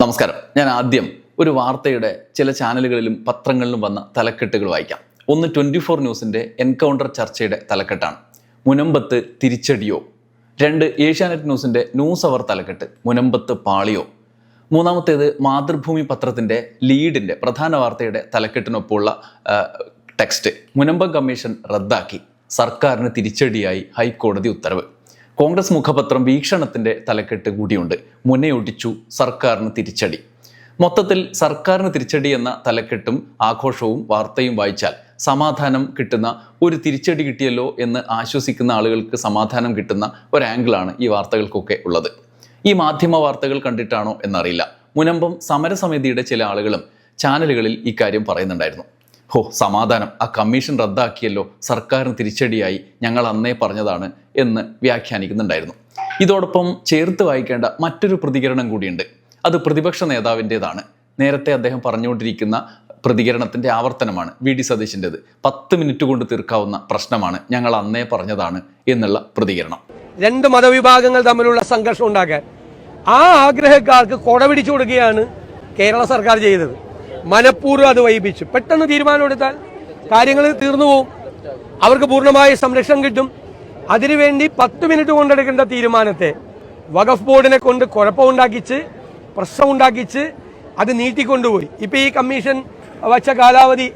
നമസ്കാരം. ഞാൻ ആദ്യം ഒരു വാർത്തയുടെ ചില ചാനലുകളിലും പത്രങ്ങളിലും വന്ന തലക്കെട്ടുകൾ വായിക്കാം. ഒന്ന് ട്വന്റി ഫോർ ന്യൂസിന്റെ എൻകൗണ്ടർ ചർച്ചയുടെ തലക്കെട്ടാണ്. മുനമ്പത്ത് തിരിച്ചടിയോ? രണ്ട് ഏഷ്യാനെറ്റ് ന്യൂസിന്റെ ന്യൂസ് അവർ തലക്കെട്ട് മുനമ്പത്ത് പാളിയോ? മൂന്നാമത്തേത് മാതൃഭൂമി പത്രത്തിന്റെ ലീഡിന്റെ പ്രധാന വാർത്തയുടെ തലക്കെട്ടിനൊപ്പമുള്ള ടെക്സ്റ്റ്. മുനമ്പം കമ്മീഷൻ റദ്ദാക്കി. സർക്കാരിന് തിരിച്ചടിയായി ഹൈക്കോടതി ഉത്തരവ്. കോൺഗ്രസ് മുഖപത്രം വീക്ഷണത്തിന്റെ തലക്കെട്ട് കൂടിയുണ്ട്. മുന്നയൊടിച്ചു സർക്കാരിന് തിരിച്ചടി. മൊത്തത്തിൽ സർക്കാരിന് തിരിച്ചടി എന്ന തലക്കെട്ടും ആഘോഷവും വാർത്തയും വായിച്ചാൽ സമാധാനം കിട്ടുന്ന ഒരു തിരിച്ചടി കിട്ടിയല്ലോ എന്ന് ആശ്വസിക്കുന്ന ആളുകൾക്ക് സമാധാനം കിട്ടുന്ന ഒരു ആംഗിളാണ് ഈ വാർത്തകൾക്കൊക്കെ ഉള്ളത്. ഈ മാധ്യമ വാർത്തകൾ കണ്ടിട്ടാണോ എന്നറിയില്ല. മുനമ്പം സമരസമിതിയുടെ ചില ആളുകളും ചാനലുകളിൽ ഇക്കാര്യം പറയുന്നുണ്ടായിരുന്നു. ഹോ സമാധാനം. ആ കമ്മീഷൻ റദ്ദാക്കിയല്ലോ. സർക്കാരിന് തിരിച്ചടിയായി. ഞങ്ങൾ അന്നേ പറഞ്ഞതാണ് എന്ന് വ്യാഖ്യാനിക്കുന്നുണ്ടായിരുന്നു. ഇതോടൊപ്പം ചേർത്ത് വായിക്കേണ്ട മറ്റൊരു പ്രതികരണം കൂടിയുണ്ട്. അത് പ്രതിപക്ഷ നേതാവിന്റെതാണ്. നേരത്തെ അദ്ദേഹം പറഞ്ഞുകൊണ്ടിരിക്കുന്ന പ്രതികരണത്തിന്റെ ആവർത്തനമാണ് വി. ഡി. സതീശിന്റെത്. പത്ത് മിനിറ്റ് കൊണ്ട് തീർക്കാവുന്ന പ്രശ്നമാണ് ഞങ്ങൾ അന്നേ പറഞ്ഞതാണ് എന്നുള്ള പ്രതികരണം. രണ്ട് മതവിഭാഗങ്ങൾ തമ്മിലുള്ള സംഘർഷം ഉണ്ടാക്കാൻ ആ ആഗ്രഹക്കാർക്ക് കൊടപിടിച്ചു കൊടുക്കുകയാണ് കേരള സർക്കാർ ചെയ്തത്. മനഃപൂർവം അത് വൈപിച്ചു. പെട്ടെന്ന് തീരുമാനമെടുത്താൽ കാര്യങ്ങൾ തീർന്നു പോകും അവർക്ക് പൂർണമായ സംരക്ഷണം കിട്ടും. അതിനുവേണ്ടി പത്ത് മിനിറ്റ് കൊണ്ടെടുക്കേണ്ട തീരുമാനത്തെ വഖഫ് ബോർഡിനെ കൊണ്ട് കുഴപ്പമുണ്ടാക്കിച്ച് പ്രശ്നമുണ്ടാക്കിച്ച് അത് നീട്ടിക്കൊണ്ടുപോയി. ഇപ്പൊ ഈ കമ്മീഷൻ വച്ച കാലാവധി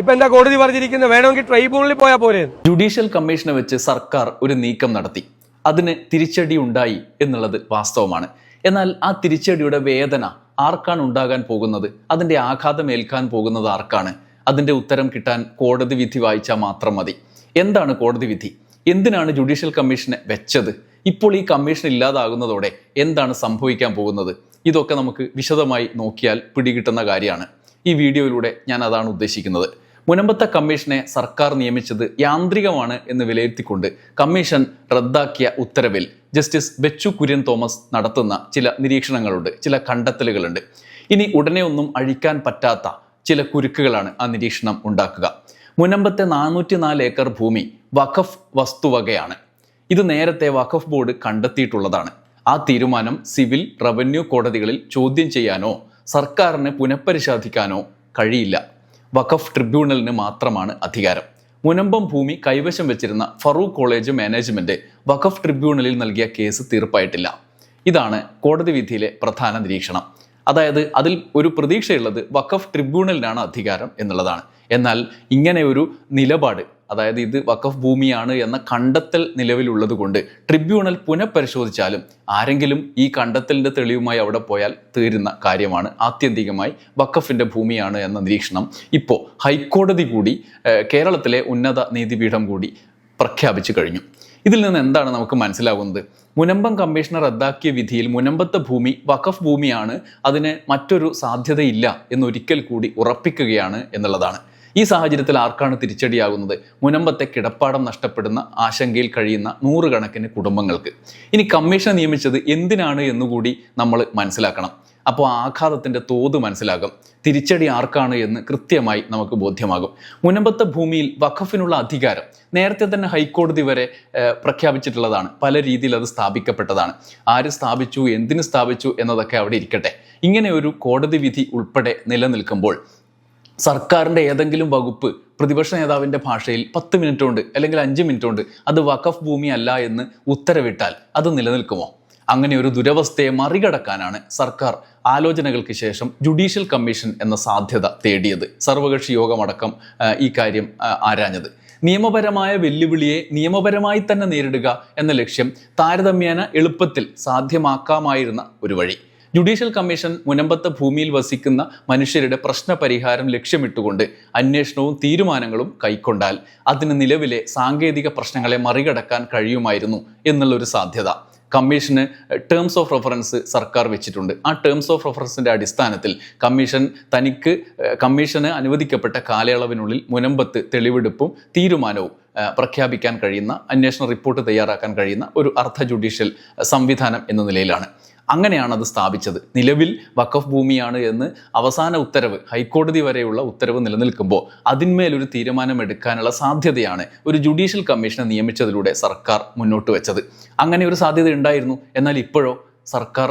ഇപ്പൊ എന്താ കോടതി പറഞ്ഞിരിക്കുന്നത്? വേണമെങ്കിൽ ട്രൈബ്യൂണലിൽ പോയാൽ പോരെ. ജുഡീഷ്യൽ കമ്മീഷനെ വെച്ച് സർക്കാർ ഒരു നീക്കം നടത്തി. അതിന് തിരിച്ചടി ഉണ്ടായി എന്നുള്ളത് വാസ്തവമാണ്. എന്നാൽ ആ തിരിച്ചടിയുടെ വേദന ആർക്കാണ് ഉണ്ടാകാൻ പോകുന്നത്? അതിന്റെ ആഘാതം ഏൽക്കാൻ പോകുന്നത് ആർക്കാണ്? അതിന്റെ ഉത്തരം കിട്ടാൻ കോടതി വിധി വായിച്ചാൽ മാത്രം മതി. എന്താണ് കോടതി വിധി? എന്തിനാണ് ജുഡീഷ്യൽ കമ്മീഷനെ വെച്ചത്? ഇപ്പോൾ ഈ കമ്മീഷൻ ഇല്ലാതാകുന്നതോടെ എന്താണ് സംഭവിക്കാൻ പോകുന്നത്? ഇതൊക്കെ നമുക്ക് വിശദമായി നോക്കിയാൽ പിടികിട്ടുന്ന കാര്യമാണ്. ഈ വീഡിയോയിലൂടെ ഞാൻ അതാണ് ഉദ്ദേശിക്കുന്നത്. മുനമ്പത്തെ കമ്മീഷനെ സർക്കാർ നിയമിച്ചത് യാന്ത്രികമാണ് എന്ന് വിലയിരുത്തിക്കൊണ്ട് കമ്മീഷൻ റദ്ദാക്കിയ ഉത്തരവിൽ ജസ്റ്റിസ് ബെച്ചു കുര്യൻ തോമസ് നടത്തുന്ന ചില നിരീക്ഷണങ്ങളുണ്ട് ചില കണ്ടെത്തലുകളുണ്ട്. ഇനി ഉടനെ ഒന്നും അഴിക്കാൻ പറ്റാത്ത ചില കുരുക്കുകളാണ് ആ നിരീക്ഷണം ഉണ്ടാക്കുക. മുനമ്പത്തെ നാനൂറ്റി നാല് ഏക്കർ ഭൂമി വഖഫ് വസ്തുവകയാണ്. ഇത് നേരത്തെ വഖഫ് ബോർഡ് കണ്ടെത്തിയിട്ടുള്ളതാണ്. ആ തീരുമാനം സിവിൽ റവന്യൂ കോടതികളിൽ ചോദ്യം ചെയ്യാനോ സർക്കാരിന് പുനഃപരിശോധിക്കാനോ കഴിയില്ല. വഖഫ് ട്രിബ്യൂണലിന് മാത്രമാണ് അധികാരം. മുനമ്പം ഭൂമി കൈവശം വെച്ചിരുന്ന ഫറൂഖ് കോളേജ് മാനേജ്മെന്റ് വഖഫ് ട്രിബ്യൂണലിൽ നൽകിയ കേസ് തീർപ്പായിട്ടില്ല. ഇതാണ് കോടതി വിധിയിലെ പ്രധാന നിരീക്ഷണം. അതായത് അതിൽ ഒരു പ്രതീക്ഷയുള്ളത് വഖഫ് ട്രിബ്യൂണലിനാണ് അധികാരം എന്നുള്ളതാണ്. എന്നാൽ ഇങ്ങനെ ഒരു നിലപാട് അതായത് ഇത് വഖഫ് ഭൂമിയാണ് എന്ന കണ്ടെത്തൽ നിലവിലുള്ളത് കൊണ്ട് ട്രിബ്യൂണൽ പുനഃപരിശോധിച്ചാലും ആരെങ്കിലും ഈ കണ്ടെത്തലിന്റെ തെളിവുമായി അവിടെ പോയാൽ തീരുന്ന കാര്യമാണ് ആത്യന്തികമായി വഖഫിന്റെ ഭൂമിയാണ് എന്ന നിരീക്ഷണം. ഇപ്പോൾ ഹൈക്കോടതി കൂടി കേരളത്തിലെ ഉന്നത നീതിപീഠം കൂടി പ്രഖ്യാപിച്ചു കഴിഞ്ഞു. ഇതിൽ നിന്ന് എന്താണ് നമുക്ക് മനസ്സിലാകുന്നത്? മുനമ്പം കമ്മീഷണർ റദ്ദാക്കിയ വിധിയിൽ മുനമ്പത്തെ ഭൂമി വഖഫ് ഭൂമിയാണ് അതിന് മറ്റൊരു സാധ്യതയില്ല എന്നൊരിക്കൽ കൂടി ഉറപ്പിക്കുകയാണ് എന്നുള്ളതാണ്. ഈ സാഹചര്യത്തിൽ ആർക്കാണ് തിരിച്ചടിയാകുന്നത്? മുനമ്പത്തെ കിടപ്പാടം നഷ്ടപ്പെടുന്ന ആശങ്കയിൽ കഴിയുന്ന നൂറുകണക്കിന് കുടുംബങ്ങൾക്ക്. ഇനി കമ്മീഷൻ നിയമിച്ചത് എന്തിനാണ് എന്നുകൂടി നമ്മൾ മനസ്സിലാക്കണം. അപ്പോൾ ആഘാതത്തിന്റെ തോത് മനസ്സിലാകും. തിരിച്ചടി ആർക്കാണ് എന്ന് കൃത്യമായി നമുക്ക് ബോധ്യമാകും. മുനമ്പത്തെ ഭൂമിയിൽ വഖഫിനുള്ള അധികാരം നേരത്തെ തന്നെ ഹൈക്കോടതി വരെ പ്രഖ്യാപിച്ചിട്ടുള്ളതാണ്. പല രീതിയിൽ അത് സ്ഥാപിക്കപ്പെട്ടതാണ്. ആര് സ്ഥാപിച്ചു എന്തിന് സ്ഥാപിച്ചു എന്നതൊക്കെ അവിടെ ഇരിക്കട്ടെ. ഇങ്ങനെ ഒരു കോടതി വിധി ഉൾപ്പെടെ നിലനിൽക്കുമ്പോൾ സർക്കാരിന്റെ ഏതെങ്കിലും വകുപ്പ് പ്രതിപക്ഷ നേതാവിന്റെ ഭാഷയിൽ പത്ത് മിനിറ്റ് കൊണ്ട് അല്ലെങ്കിൽ അഞ്ച് മിനിറ്റ് കൊണ്ട് അത് വഖഫ് ഭൂമി അല്ല എന്ന് ഉത്തരവിട്ടാൽ അത് നിലനിൽക്കുമോ? അങ്ങനെ ഒരു ദുരവസ്ഥയെ മറികടക്കാനാണ് സർക്കാർ ആലോചനകൾക്ക് ശേഷം ജുഡീഷ്യൽ കമ്മീഷൻ എന്ന സാധ്യത തേടിയത്. സർവകക്ഷി യോഗമടക്കം ഈ കാര്യം ആരാഞ്ഞത്. നിയമപരമായ വെല്ലുവിളിയെ നിയമപരമായി തന്നെ നേരിടുക എന്ന ലക്ഷ്യം താരതമ്യേന എളുപ്പത്തിൽ സാധ്യമാക്കാമായിരുന്ന ഒരു വഴി. ജുഡീഷ്യൽ കമ്മീഷൻ മുനമ്പത്തെ ഭൂമിയിൽ വസിക്കുന്ന മനുഷ്യരുടെ പ്രശ്ന പരിഹാരം ലക്ഷ്യമിട്ടുകൊണ്ട് അന്വേഷണവും തീരുമാനങ്ങളും കൈക്കൊണ്ടാൽ അതിന് നിലവിലെ സാങ്കേതിക പ്രശ്നങ്ങളെ മറികടക്കാൻ കഴിയുമായിരുന്നു എന്നുള്ളൊരു സാധ്യത. കമ്മീഷന് ടേംസ് ഓഫ് റെഫറൻസ് സർക്കാർ വെച്ചിട്ടുണ്ട്. ആ ടേംസ് ഓഫ് റെഫറൻസിന്റെ അടിസ്ഥാനത്തിൽ കമ്മീഷൻ തനിക്ക് കമ്മീഷന് അനുവദിക്കപ്പെട്ട കാലയളവിനുള്ളിൽ മുനമ്പത്ത് തെളിവെടുപ്പും തീരുമാനവും പ്രഖ്യാപിക്കാൻ കഴിയുന്ന അന്വേഷണ റിപ്പോർട്ട് തയ്യാറാക്കാൻ കഴിയുന്ന ഒരു അർദ്ധ ജുഡീഷ്യൽ സംവിധാനം എന്ന നിലയിലാണ്. അങ്ങനെയാണ് അത് സ്ഥാപിച്ചത്. നിലവിൽ വഖഫ് ഭൂമിയാണ് എന്ന് അവസാന ഉത്തരവ് ഹൈക്കോടതി വരെയുള്ള ഉത്തരവ് നിലനിൽക്കുമ്പോൾ അതിന്മേലൊരു തീരുമാനം എടുക്കാനുള്ള സാധ്യതയാണ് ഒരു ജുഡീഷ്യൽ കമ്മീഷനെ നിയമിച്ചതിലൂടെ സർക്കാർ മുന്നോട്ട് വെച്ചത്. അങ്ങനെ ഒരു സാധ്യത ഉണ്ടായിരുന്നു. എന്നാൽ ഇപ്പോഴോ സർക്കാർ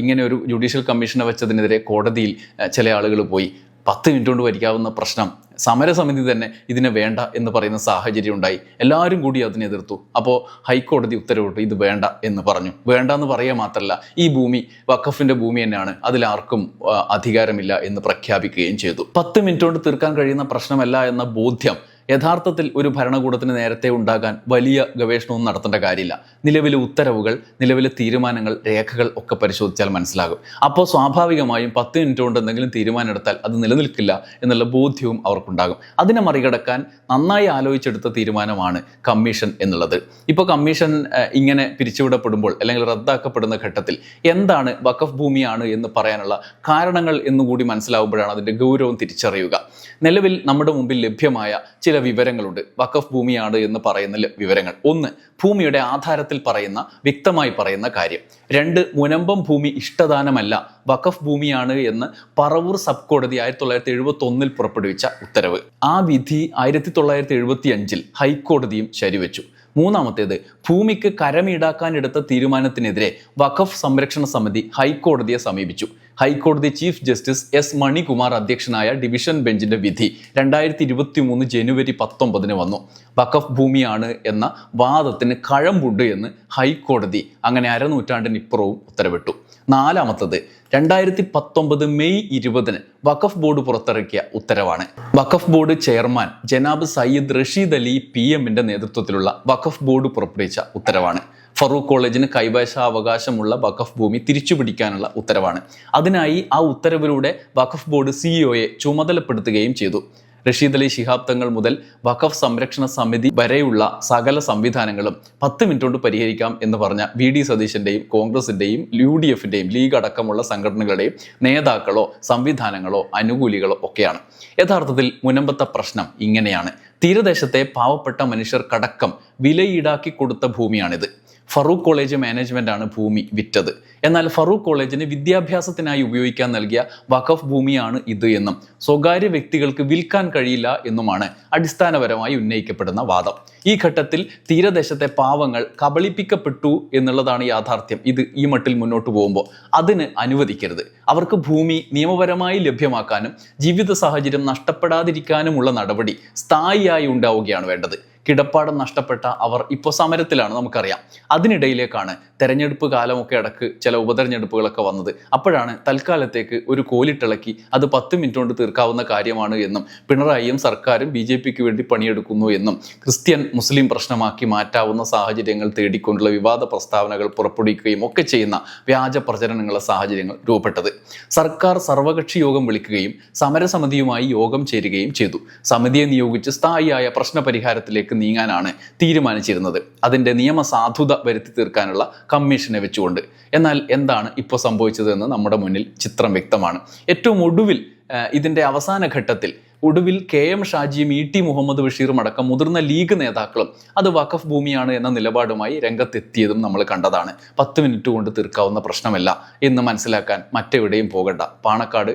ഇങ്ങനെ ഒരു ജുഡീഷ്യൽ കമ്മീഷനെ വെച്ചതിനെതിരെ കോടതിയിൽ ചില ആളുകൾ പോയി പത്ത് മിനിറ്റ് കൊണ്ട് വരിക്കാവുന്ന പ്രശ്നം സമരസമിതി തന്നെ ഇതിനെ വേണ്ട എന്ന് പറയുന്ന സാഹചര്യം ഉണ്ടായി. എല്ലാവരും കൂടി അതിനെ എതിർത്തു. അപ്പോൾ ഹൈക്കോടതി ഉത്തരവിട്ടു ഇത് വേണ്ട എന്ന് പറഞ്ഞു. വേണ്ട എന്ന് പറയുക മാത്രമല്ല ഈ ഭൂമി വഖഫിന്റെ ഭൂമി തന്നെയാണ്. അതിലാർക്കും അധികാരമില്ല എന്ന് പ്രഖ്യാപിക്കുകയും ചെയ്തു. പത്ത് മിനിറ്റ് കൊണ്ട് തീർക്കാൻ കഴിയുന്ന പ്രശ്നമല്ല എന്ന ബോധ്യം യഥാർത്ഥത്തിൽ ഒരു ഭരണകൂടത്തിന് നേരത്തെ ഉണ്ടാകാൻ വലിയ ഗവേഷണവും നടത്തേണ്ട കാര്യമില്ല. നിലവിലെ ഉത്തരവുകൾ നിലവിലെ തീരുമാനങ്ങൾ രേഖകൾ ഒക്കെ പരിശോധിച്ചാൽ മനസ്സിലാകും. അപ്പോൾ സ്വാഭാവികമായും പത്ത് മിനിറ്റ് കൊണ്ട് എന്തെങ്കിലും തീരുമാനം എടുത്താൽ അത് നിലനിൽക്കില്ല എന്നുള്ള ബോധ്യവും അവർക്കുണ്ടാകും. അതിനെ മറികടക്കാൻ നന്നായി ആലോചിച്ചെടുത്ത തീരുമാനമാണ് കമ്മീഷൻ എന്നുള്ളത്. ഇപ്പോൾ കമ്മീഷൻ ഇങ്ങനെ പിരിച്ചുവിടപ്പെടുമ്പോൾ അല്ലെങ്കിൽ റദ്ദാക്കപ്പെടുന്ന ഘട്ടത്തിൽ എന്താണ് വഖഫ് ഭൂമിയാണ് എന്ന് പറയാനുള്ള കാരണങ്ങൾ എന്നുകൂടി മനസ്സിലാവുമ്പോഴാണ് അതിന്റെ ഗൗരവം തിരിച്ചറിയുക. നിലവിൽ നമ്മുടെ മുമ്പിൽ ലഭ്യമായ ചില വിവരങ്ങളുണ്ട്. വഖഫ് ഭൂമിയാണ് എന്ന് പറയുന്ന വിവരങ്ങൾ. ഒന്ന് ഭൂമിയുടെ ആധാരത്തിൽ പറയുന്ന വ്യക്തമായി പറയുന്ന കാര്യം. രണ്ട് മുനമ്പം ഭൂമി ഇഷ്ടദാനമല്ല. വഖഫ് ഭൂമിയാണ് എന്ന് പറവൂർ സബ് കോടതി ആയിരത്തി തൊള്ളായിരത്തി എഴുപത്തി ഒന്നിൽ പുറപ്പെടുവിച്ച ഉത്തരവ്. ആ വിധി ആയിരത്തി തൊള്ളായിരത്തി എഴുപത്തി അഞ്ചിൽ ഹൈക്കോടതിയും ശരിവെച്ചു. മൂന്നാമത്തേത് ഭൂമിക്ക് കരമീടാക്കാൻ എടുത്ത തീരുമാനത്തിനെതിരെ വഖഫ് സംരക്ഷണ സമിതി ഹൈക്കോടതിയെ സമീപിച്ചു. ഹൈക്കോടതി ചീഫ് ജസ്റ്റിസ് എസ് മണികുമാർ അധ്യക്ഷനായ ഡിവിഷൻ ബെഞ്ചിന്റെ വിധി രണ്ടായിരത്തി ഇരുപത്തി മൂന്ന് ജനുവരി പത്തൊമ്പതിന് വന്നു. വഖഫ് ഭൂമിയാണ് എന്ന വാദത്തിന് കഴമ്പുണ്ട് എന്ന് ഹൈക്കോടതി അങ്ങനെ അരനൂറ്റാണ്ടിനിപ്പുറവും ഉത്തരവിട്ടു. നാലാമത്തത് രണ്ടായിരത്തി പത്തൊമ്പത് മെയ് ഇരുപതിന് വഖഫ് ബോർഡ് പുറത്തിറക്കിയ ഉത്തരവാണ്. വഖഫ് ബോർഡ് ചെയർമാൻ ജനാബ് സയ്യിദ് റഷീദ് അലി പി എമ്മിന്റെ നേതൃത്വത്തിലുള്ള വഖഫ് ബോർഡ് പുറപ്പെടുവിച്ച ഉത്തരവാണ്. ഫറൂഖ് കോളേജിന് കൈവശാവകാശമുള്ള വഖഫ് ഭൂമി തിരിച്ചുപിടിക്കാനുള്ള ഉത്തരവാണ്. അതിനായി ആ ഉത്തരവിലൂടെ വഖഫ് ബോർഡ് സിഇഒയെ ചുമതലപ്പെടുത്തുകയും ചെയ്തു. റഷീദ് അലി ശിഹാബ് തങ്ങൾ മുതൽ വഖഫ് സംരക്ഷണ സമിതി വരെയുള്ള സകല സംവിധാനങ്ങളും പത്ത് മിനിറ്റ് കൊണ്ട് പരിഹരിക്കാം എന്ന് പറഞ്ഞ വി ഡി സതീശന്റെയും കോൺഗ്രസിന്റെയും യു ഡി എഫിന്റെയും ലീഗ് അടക്കമുള്ള സംഘടനകളുടെയും നേതാക്കളോ സംവിധാനങ്ങളോ അനുകൂലികളോ ഒക്കെയാണ്. യഥാർത്ഥത്തിൽ മുനമ്പത്ത പ്രശ്നം ഇങ്ങനെയാണ്. തീരദേശത്തെ പാവപ്പെട്ട മനുഷ്യർക്കടക്കം കടക്കം ഈടാക്കി കൊടുത്ത ഭൂമിയാണിത്. ഫറൂഖ് കോളേജ് മാനേജ്മെന്റ് ആണ് ഭൂമി വിറ്റത്. എന്നാൽ ഫറൂഖ് കോളേജിന് വിദ്യാഭ്യാസത്തിനായി ഉപയോഗിക്കാൻ നൽകിയ വഖഫ് ഭൂമിയാണ് ഇത് എന്നും സ്വകാര്യ വ്യക്തികൾക്ക് വിൽക്കാൻ കഴിയില്ല എന്നുമാണ് അടിസ്ഥാനപരമായി ഉന്നയിക്കപ്പെടുന്ന വാദം. ഈ ഘട്ടത്തിൽ തീരദേശത്തെ പാവങ്ങൾ കബളിപ്പിക്കപ്പെട്ടു എന്നുള്ളതാണ് യാഥാർത്ഥ്യം. ഇത് ഈ മട്ടിൽ മുന്നോട്ട് പോകുമ്പോൾ അതിന് അനുവദിക്കരുത്. അവർക്ക് ഭൂമി നിയമപരമായി ലഭ്യമാക്കാനും ജീവിത സാഹചര്യം നഷ്ടപ്പെടാതിരിക്കാനുമുള്ള നടപടി സ്ഥായിയായി ഉണ്ടാവുകയാണ് വേണ്ടത്. കിടപ്പാടം നഷ്ടപ്പെട്ട അവർ ഇപ്പോൾ സമരത്തിലാണ് നമുക്കറിയാം. അതിനിടയിലേക്കാണ് തെരഞ്ഞെടുപ്പ് കാലമൊക്കെ അടക്ക് ചില ഉപതെരഞ്ഞെടുപ്പുകളൊക്കെ വന്നത്. അപ്പോഴാണ് തൽക്കാലത്തേക്ക് ഒരു കോലിട്ടിളക്കി അത് പത്ത് മിനിറ്റ് കൊണ്ട് തീർക്കാവുന്ന കാര്യമാണ് എന്നും പിണറായിയും സർക്കാരും ബി ജെ പിക്ക് വേണ്ടി പണിയെടുക്കുന്നു എന്നും ക്രിസ്ത്യൻ മുസ്ലിം പ്രശ്നമാക്കി മാറ്റാവുന്ന സാഹചര്യങ്ങൾ തേടിക്കൊണ്ടുള്ള വിവാദ പ്രസ്താവനകൾ പുറപ്പെടുവിക്കുകയും ഒക്കെ ചെയ്യുന്ന വ്യാജ പ്രചരണങ്ങളുടെ സാഹചര്യങ്ങൾ രൂപപ്പെട്ടത്. സർക്കാർ സർവകക്ഷി യോഗം വിളിക്കുകയും സമരസമിതിയുമായി യോഗം ചേരുകയും ചെയ്തു. സമിതിയെ നിയോഗിച്ച് സ്ഥായിയായ പ്രശ്നപരിഹാരത്തിലേക്ക് നീങ്ങാനാണ് തീരുമാനിച്ചിരുന്നത്. അതിന്റെ നിയമസാധുത വരുത്തി തീർക്കാനുള്ള കമ്മീഷനെ വെച്ചുകൊണ്ട്. എന്നാൽ എന്താണ് ഇപ്പോൾ സംഭവിച്ചതെന്ന് നമ്മുടെ മുന്നിൽ ചിത്രം വ്യക്തമാണ്. ഏറ്റവും ഒടുവിൽ ഇതിന്റെ അവസാന ഘട്ടത്തിൽ ഒടുവിൽ കെ എം ഷാജിയും ഇ ടി മുഹമ്മദ് ബഷീറും അടക്കം മുതിർന്ന ലീഗ് നേതാക്കളും അത് വഖഫ് ഭൂമിയാണ് എന്ന നിലപാടുമായി രംഗത്തെത്തിയതും നമ്മൾ കണ്ടതാണ്. പത്ത് മിനിറ്റ് കൊണ്ട് തീർക്കാവുന്ന പ്രശ്നമല്ല എന്ന് മനസ്സിലാക്കാൻ മറ്റെവിടെയും പോകണ്ട. പാണക്കാട്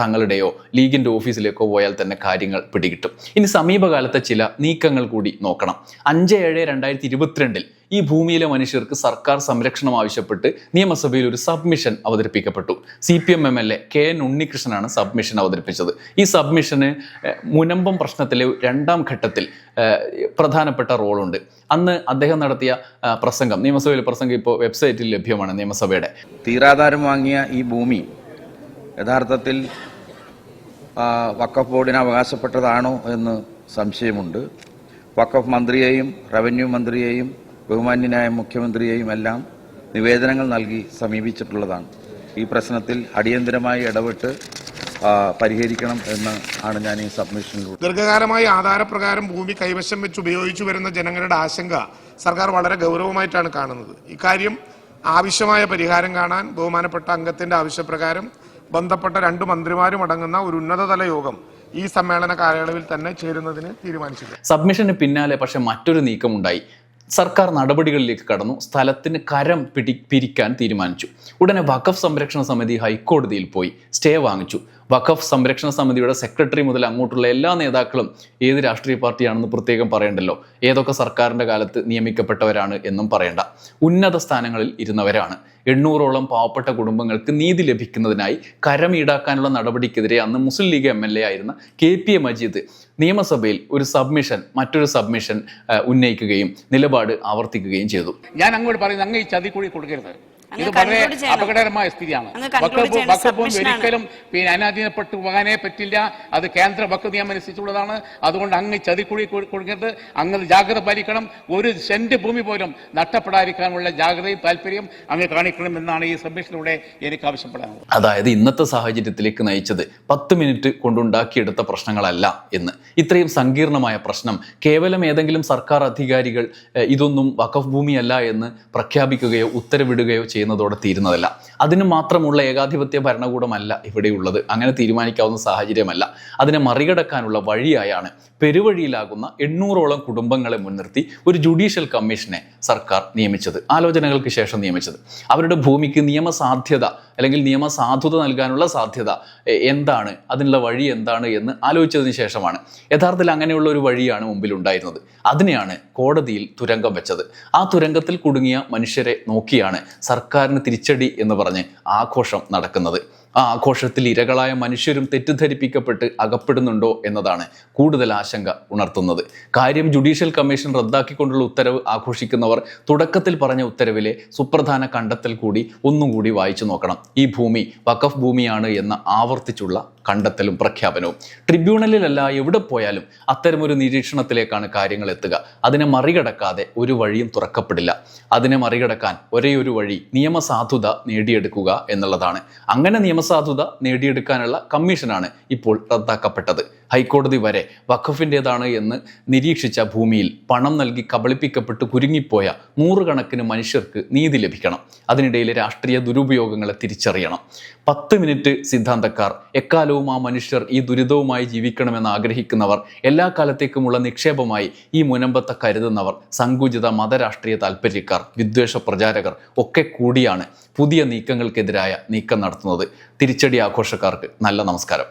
തങ്ങളുടെയോ ലീഗിന്റെ ഓഫീസിലേക്കോ പോയാൽ തന്നെ കാര്യങ്ങൾ പിടികിട്ടും. ഇനി സമീപകാലത്തെ ചില നീക്കങ്ങൾ കൂടി നോക്കണം. അഞ്ച് ഏഴ് രണ്ടായിരത്തി ഇരുപത്തിരണ്ടിൽ ഈ ഭൂമിയിലെ മനുഷ്യർക്ക് സർക്കാർ സംരക്ഷണം ആവശ്യപ്പെട്ട് നിയമസഭയിൽ ഒരു submission അവതരിപ്പിക്കപ്പെട്ടു. C P M M L A K N ഉണ്ണികൃഷ്ണനാണ് submission അവതരിപ്പിച്ചത്. ഈ സബ്മിഷന് മുനമ്പം പ്രശ്നത്തിലെ രണ്ടാം ഘട്ടത്തിൽ പ്രധാനപ്പെട്ട റോളുണ്ട്. അന്ന് അദ്ദേഹം നടത്തിയ പ്രസംഗം നിയമസഭയിലെ പ്രസംഗം ഇപ്പോൾ വെബ്സൈറ്റിൽ ലഭ്യമാണ് നിയമസഭയുടെ. തീരാധാരം വാങ്ങിയ ഈ ഭൂമി യഥാർത്ഥത്തിൽ വക്കഫ് ബോർഡിന് അവകാശപ്പെട്ടതാണോ എന്ന് സംശയമുണ്ട്. വക്കഫ് മന്ത്രിയെയും റവന്യൂ മന്ത്രിയെയും ബഹുമാന്യനായ മുഖ്യമന്ത്രിയെയും എല്ലാം നിവേദനങ്ങൾ നൽകി സമീപിച്ചിട്ടുള്ളതാണ്. ഈ പ്രശ്നത്തിൽ അടിയന്തരമായി ഇടപെട്ട് പരിഹരിക്കണം എന്ന് ആണ് ഞാൻ ഈ സബ്മിഷനിലൂടെ ദീർഘകാലമായി ആധാരപ്രകാരം ഭൂമി കൈവശം വെച്ച് ഉപയോഗിച്ചു വരുന്ന ജനങ്ങളുടെ ആശങ്ക സർക്കാർ വളരെ ഗൗരവമായിട്ടാണ് കാണുന്നത്. ഇക്കാര്യം ആവശ്യമായ പരിഹാരം കാണാൻ ബഹുമാനപ്പെട്ട അംഗത്തിന്റെ ആവശ്യപ്രകാരം ബന്ധപ്പെട്ട രണ്ട് മന്ത്രിമാരും അടങ്ങുന്ന ഒരു ഉന്നതതല യോഗം ഈ സമ്മേളന കാലയളവിൽ തന്നെ ചേരുന്നതിന് തീരുമാനിച്ചിട്ടുണ്ട്. സബ്മിഷന് പിന്നാലെ പക്ഷെ മറ്റൊരു നീക്കമുണ്ടായി. സർക്കാർ നടപടികളിലേക്ക് കടന്നു. സ്ഥലത്തിന് കരം പിടി പിരിക്കാൻ തീരുമാനിച്ചു. ഉടനെ വഖഫ് സംരക്ഷണ സമിതി ഹൈക്കോടതിയിൽ പോയി. സ്റ്റേ വാങ്ങിച്ചു. വഖഫ് സംരക്ഷണ സമിതിയുടെ സെക്രട്ടറി മുതൽ അങ്ങോട്ടുള്ള എല്ലാ നേതാക്കളും ഏത് രാഷ്ട്രീയ പാർട്ടിയാണെന്ന് പ്രത്യേകം പറയണ്ടല്ലോ. ഏതൊക്കെ സർക്കാരിന്റെ കാലത്ത് നിയമിക്കപ്പെട്ടവരാണ് എന്നും പറയണ്ട. ഉന്നത സ്ഥാനങ്ങളിൽ ഇരുന്നവരാണ്. എണ്ണൂറോളം പാവപ്പെട്ട കുടുംബങ്ങൾക്ക് നീതി ലഭിക്കുന്നതിനായി കരം ഈടാക്കാനുള്ള നടപടിക്കെതിരെ അന്ന് Muslim League M L A ആയിരുന്ന കെ പി എ മജീദ് നിയമസഭയിൽ ഒരു സബ്മിഷൻ മറ്റൊരു സബ്മിഷൻ ഉന്നയിക്കുകയും നിലപാട് ആവർത്തിക്കുകയും ചെയ്തു. ഞാൻ അങ്ങോട്ട് പറയുന്നത് അങ്ങ് ഈ ചതിക്കുഴി കൊടുക്കരുത്. ഇത് വളരെ അപകടകരമായ സ്ഥിതിയാണ്. submission ആണ്. ഒരിക്കലും പിന്നെ അനാധീനപ്പെട്ടു പോകാനേ പറ്റില്ല. അത് കേന്ദ്ര വക്ക നിയമം അനുസരിച്ചുള്ളതാണ്. അതുകൊണ്ട് അങ്ങ് ചതിക്കുഴി കൊടുക്കരുത്. അങ്ങ് ജാഗ്രത പാലിക്കണം. ഒരു സെന്റ് ഭൂമി പോലും നഷ്ടപ്പെടാതിരിക്കാനുള്ള ജാഗ്രതയും താല്പര്യം അങ്ങ് കാണിക്കണം എന്നാണ് ഈ സബ്മിഷനിലൂടെ എനിക്ക് ആവശ്യപ്പെടാനുള്ളത്. അതായത് ഇന്നത്തെ സാഹചര്യത്തിലേക്ക് നയിച്ചത് പത്ത് മിനിറ്റ് കൊണ്ടുണ്ടാക്കിയെടുത്ത പ്രശ്നങ്ങളല്ല എന്ന്. ഇത്രയും സങ്കീർണമായ പ്രശ്നം. കേവലം ഏതെങ്കിലും സർക്കാർ അധികാരികൾ ഇതൊന്നും വഖഫ് ഭൂമിയല്ല എന്ന് പ്രഖ്യാപിക്കുകയോ ഉത്തരവിടുകയോ ചെയ്യുന്നതോടെ തീരുന്നതല്ല. അതിന് മാത്രമുള്ള ഏകാധിപത്യ ഭരണകൂടമല്ല ഇവിടെയുള്ളത്. അങ്ങനെ തീരുമാനിക്കാവുന്ന സാഹചര്യമല്ല. അതിനെ മറികടക്കാനുള്ള വഴിയായാണ് പെരുവഴിയിലാകുന്ന എണ്ണൂറോളം കുടുംബങ്ങളെ മുൻനിർത്തി ഒരു ജുഡീഷ്യൽ കമ്മീഷനെ സർക്കാർ നിയമിച്ചത്. ആലോചനകൾക്ക് ശേഷം നിയമിച്ചത്. അവരുടെ ഭൂമിക്ക് നിയമസാധ്യത അല്ലെങ്കിൽ നിയമസാധുത നൽകാനുള്ള സാധ്യത എന്താണ്? അതിനുള്ള വഴി എന്താണ് എന്ന് ആലോചിച്ചതിന് ശേഷമാണ്. യഥാർത്ഥത്തിൽ അങ്ങനെയുള്ള ഒരു വഴിയാണ് മുമ്പിൽ ഉണ്ടായിരുന്നത് അതിനെയാണ് കോടതിയിൽ തുരങ്കം വെച്ചത്. ആ തുരങ്കത്തിൽ കുടുങ്ങിയ മനുഷ്യരെ നോക്കിയാണ് സർക്കാരിന് തിരിച്ചടി എന്ന് പറഞ്ഞ് ആഘോഷം നടക്കുന്നത്. ആ ആഘോഷത്തിൽ ഇരകളായ മനുഷ്യരും തെറ്റിദ്ധരിപ്പിക്കപ്പെട്ട് അകപ്പെടുന്നുണ്ടോ എന്നതാണ് കൂടുതൽ ആശങ്ക ഉണർത്തുന്നത്. കാര്യം ജുഡീഷ്യൽ കമ്മീഷൻ റദ്ദാക്കിക്കൊണ്ടുള്ള ഉത്തരവ് ആഘോഷിക്കുന്നവർ തുടക്കത്തിൽ പറഞ്ഞ ഉത്തരവിലെ സുപ്രധാന കണ്ടെത്തൽ കൂടി ഒന്നും കൂടി വായിച്ചു നോക്കണം. ഈ ഭൂമി വഖഫ് ഭൂമിയാണ് എന്ന ആവർത്തിച്ചുള്ള കണ്ടെത്തലും പ്രഖ്യാപനവും. ട്രിബ്യൂണലിലല്ല എവിടെ പോയാലും അത്തരമൊരു നിരീക്ഷണത്തിലേക്കാണ് കാര്യങ്ങൾ എത്തുക. അതിനെ മറികടക്കാതെ ഒരു വഴിയും തുറക്കപ്പെടില്ല. അതിനെ മറികടക്കാൻ ഒരേ ഒരു വഴി നിയമസാധുത നേടിയെടുക്കുക എന്നുള്ളതാണ്. അങ്ങനെ നിയമസാധുത നേടിയെടുക്കാനുള്ള കമ്മീഷനാണ് ഇപ്പോൾ റദ്ദാക്കപ്പെട്ടത്. ഹൈക്കോടതി വരെ വഖഫിന്റെതാണ് എന്ന് നിരീക്ഷിച്ച ഭൂമിയിൽ പണം നൽകി കബളിപ്പിക്കപ്പെട്ട് കുരുങ്ങിപ്പോയ നൂറുകണക്കിന് മനുഷ്യർക്ക് നീതി ലഭിക്കണം. അതിനിടയിലെ രാഷ്ട്രീയ ദുരുപയോഗങ്ങളെ തിരിച്ചറിയണം. പത്ത് മിനിറ്റ് സിദ്ധാന്തക്കാർ എക്കാലവും ആ മനുഷ്യർ ഈ ദുരിതവുമായി ജീവിക്കണമെന്ന് ആഗ്രഹിക്കുന്നവർ എല്ലാ കാലത്തേക്കുമുള്ള നിക്ഷേപമായി ഈ മുനമ്പത്തെ കരുതുന്നവർ സങ്കുചിത മതരാഷ്ട്രീയ താല്പര്യക്കാർ വിദ്വേഷ പ്രചാരകർ ഒക്കെ കൂടിയാണ് പുതിയ നീക്കങ്ങൾക്കെതിരായ നീക്കം നടത്തുന്നത്. തിരിച്ചടി ആഘോഷക്കാർക്ക് നല്ല നമസ്കാരം.